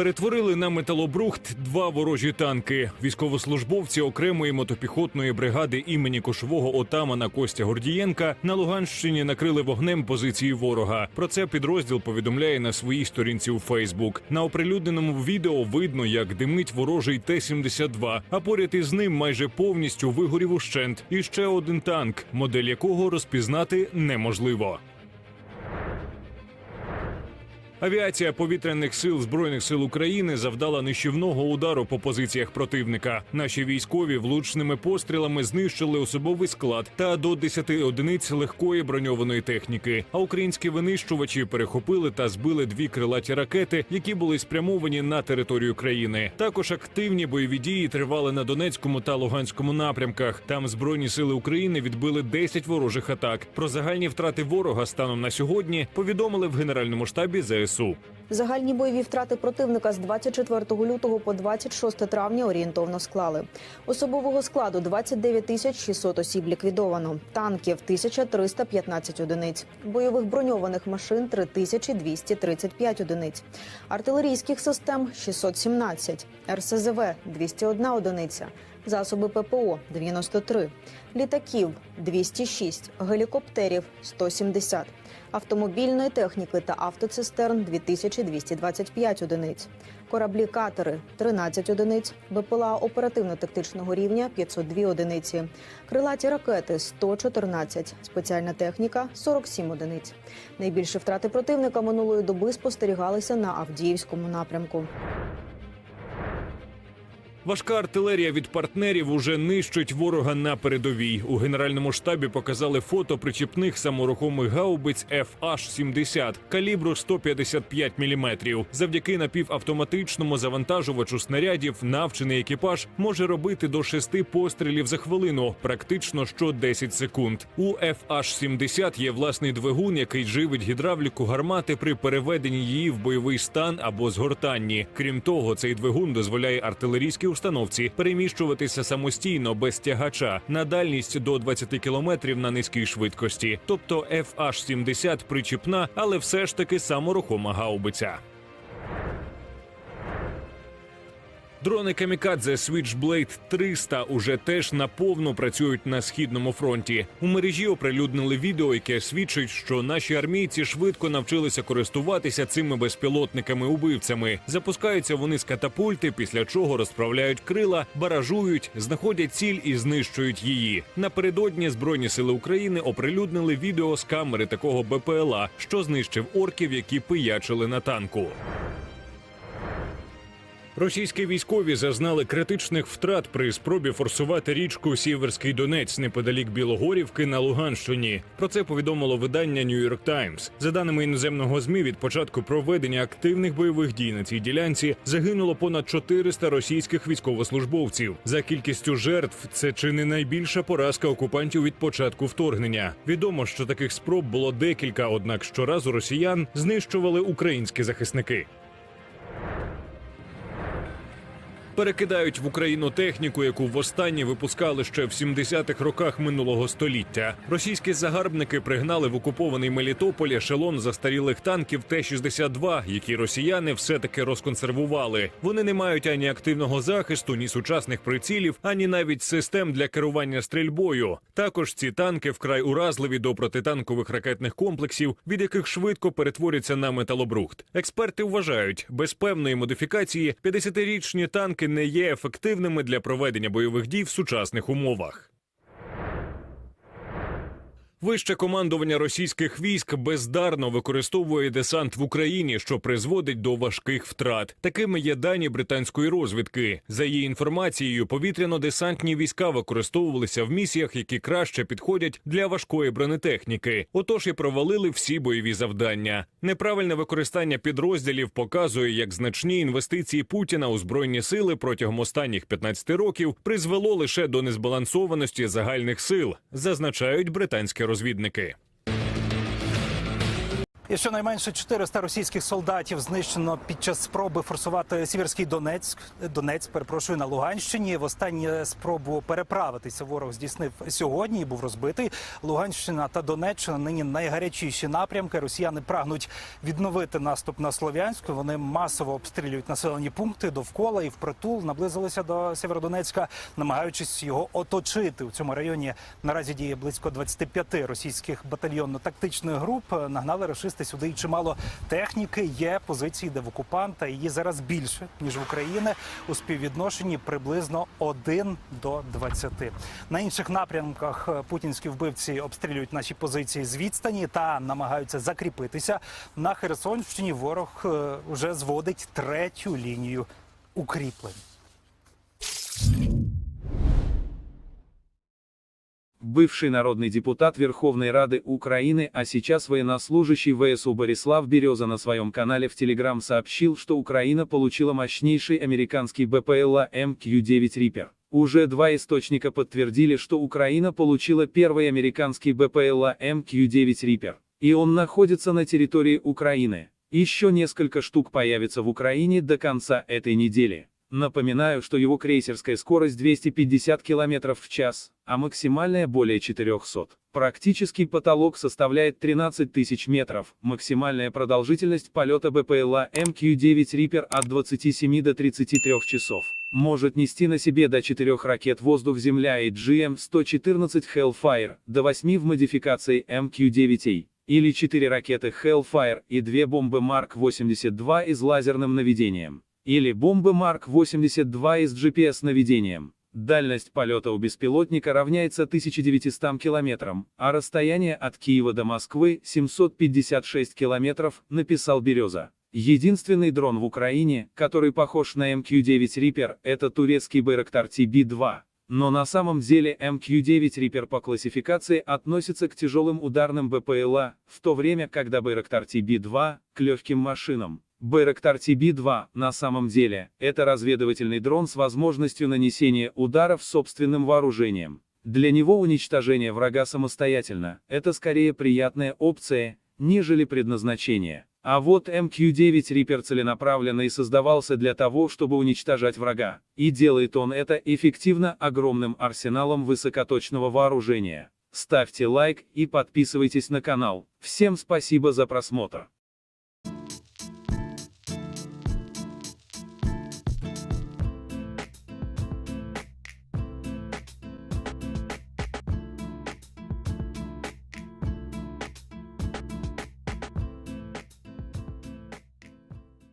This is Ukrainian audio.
Перетворили на металобрухт два ворожі танки. Військовослужбовці окремої мотопіхотної бригади імені кошового отамана Костя Гордієнка на Луганщині накрили вогнем позиції ворога. Про це підрозділ повідомляє на своїй сторінці у Фейсбук. На оприлюдненому відео видно, як димить ворожий Т-72, а поряд із ним майже повністю вигорів ущент. І ще один танк, модель якого розпізнати неможливо. Авіація повітряних сил збройних сил України завдала нищівного удару по позиціях противника. Наші військові влучними пострілами знищили особовий склад та до 10 одиниць легкої броньованої техніки. А українські винищувачі перехопили та збили дві крилаті ракети, які були спрямовані на територію країни. Також активні бойові дії тривали на Донецькому та Луганському напрямках. Там збройні сили України відбили 10 ворожих атак. Про загальні втрати ворога станом на сьогодні повідомили в генеральному штабі ЗСУ. лесу. Загальні бойові втрати противника з 24 лютого по 26 травня орієнтовно склали. Особового складу 29 тисяч 600 осіб ліквідовано, танків 1315 одиниць, бойових броньованих машин 3235 одиниць, артилерійських систем 617, РСЗВ 201 одиниця, засоби ППО 93, літаків 206, гелікоптерів 170, автомобільної техніки та автоцистерн 2225 одиниць, кораблі катери 13 одиниць, БПЛА оперативно-тактичного рівня 502 одиниці, крилаті ракети 114, спеціальна техніка 47 одиниць. Найбільші втрати противника минулої доби спостерігалися на Авдіївському напрямку. Важка артилерія від партнерів уже нищить ворога на передовій. У генеральному штабі показали фото причіпних саморухомих гаубиць FH-70 калібру 155 мм. Завдяки напівавтоматичному завантажувачу снарядів навчений екіпаж може робити до шести пострілів за хвилину, практично що 10 секунд. У FH-70 є власний двигун, який живить гідравліку гармати при переведенні її в бойовий стан або згортанні. Крім того, цей двигун дозволяє артилерійській установці переміщуватися самостійно без тягача на дальність до 20 кілометрів на низькій швидкості. Тобто FH-70 причіпна, але все ж таки саморухома гаубиця. Дрони Камікадзе Switchblade 300 уже теж наповну працюють на східному фронті. У мережі оприлюднили відео, яке свідчить, що наші армійці швидко навчилися користуватися цими безпілотниками-убивцями. Запускаються вони з катапульти, після чого розправляють крила, баражують, знаходять ціль і знищують її. Напередодні збройні сили України оприлюднили відео з камери такого БПЛА, що знищив орків, які пиячили на танку. Російські військові зазнали критичних втрат при спробі форсувати річку Сіверський Донець неподалік Білогорівки на Луганщині. Про це повідомило видання York Times. За даними іноземного змі, від початку проведення активних бойових дій на цій ділянці загинуло понад 400 російських військовослужбовців. За кількістю жертв це чи не найбільша поразка окупантів від початку вторгнення. Відомо, що таких спроб було декілька, однак щоразу росіян знищували українські захисники. Перекидають в Україну техніку, яку востаннє випускали ще в 70-х роках минулого століття. Російські загарбники пригнали в окупований Мелітополь ешелон застарілих танків Т-62, які росіяни все-таки розконсервували. Вони не мають ані активного захисту, ні сучасних прицілів, ані навіть систем для керування стрільбою. Також ці танки вкрай уразливі до протитанкових ракетних комплексів, від яких швидко перетворяться на металобрухт. Експерти вважають, без певної модифікації 50-річні танки не є ефективними для проведення бойових дій в сучасних умовах. Вище командування російських військ бездарно використовує десант в Україні, що призводить до важких втрат. Такими є дані британської розвідки. За її інформацією, повітряно-десантні війська використовувалися в місіях, які краще підходять для важкої бронетехніки. Отож і провалили всі бойові завдання. Неправильне використання підрозділів показує, як значні інвестиції Путіна у збройні сили протягом останніх 15 років призвело лише до незбалансованості загальних сил, зазначають британські розвідники. І щонайменше 400 російських солдатів знищено під час спроби форсувати Сіверський Донецьк. Донець, перепрошую, на Луганщині. В останнє спробу переправитися ворог здійснив сьогодні і був розбитий. Луганщина та Донеччина нині найгарячіші напрямки. Росіяни прагнуть відновити наступ на Слов'янськ. Вони масово обстрілюють населені пункти довкола і впритул наблизилися до Сєвєродонецька, намагаючись його оточити. У цьому районі наразі діє близько 25 російських батальйонно-тактичних груп. Нагнали рашисти сюди і чимало техніки. Є позиції, де в окупанта її зараз більше ніж в Україні у співвідношенні приблизно 1 до 20. На інших напрямках е, путінські вбивці обстрілюють наші позиції з відстані та намагаються закріпитися. На Херсонщині ворог е, вже зводить третю лінію укріплень. Бывший народный депутат Верховной Рады Украины, а сейчас военнослужащий ВСУ Борислав Береза на своем канале в Телеграм сообщил, что Украина получила мощнейший американский БПЛА МК-9 Reaper. Уже два источника подтвердили, что Украина получила первый американский БПЛА МК-9 Reaper, и он находится на территории Украины. Еще несколько штук появится в Украине до конца этой недели. Напоминаю, что его крейсерская скорость 250 км в час, а максимальная более 400. Практический потолок составляет 13 тысяч метров, максимальная продолжительность полета БПЛА МК-9 Reaper от 27 до 33 часов. Может нести на себе до 4 ракет воздух-земля и GM-114 Hellfire, до 8 в модификации МК-9A, или 4 ракеты Hellfire и 2 бомбы Марк-82 и с лазерным наведением или бомбы Марк-82 с GPS-наведением. Дальность полета у беспилотника равняется 1900 километрам, а расстояние от Киева до Москвы 756 километров, написал Береза. Единственный дрон в Украине, который похож на МК-9 Reaper, это турецкий Байрактар TB-2. Но на самом деле МК-9 Reaper по классификации относится к тяжелым ударным БПЛА, в то время когда Байрактар TB-2 – к легким машинам. Байрактар TB-2, на самом деле, это разведывательный дрон с возможностью нанесения ударов собственным вооружением. Для него уничтожение врага самостоятельно – это скорее приятная опция, нежели предназначение. А вот МК-9 Reaper целенаправленно и создавался для того, чтобы уничтожать врага. И делает он это эффективно огромным арсеналом высокоточного вооружения. Ставьте лайк и подписывайтесь на канал. Всем спасибо за просмотр.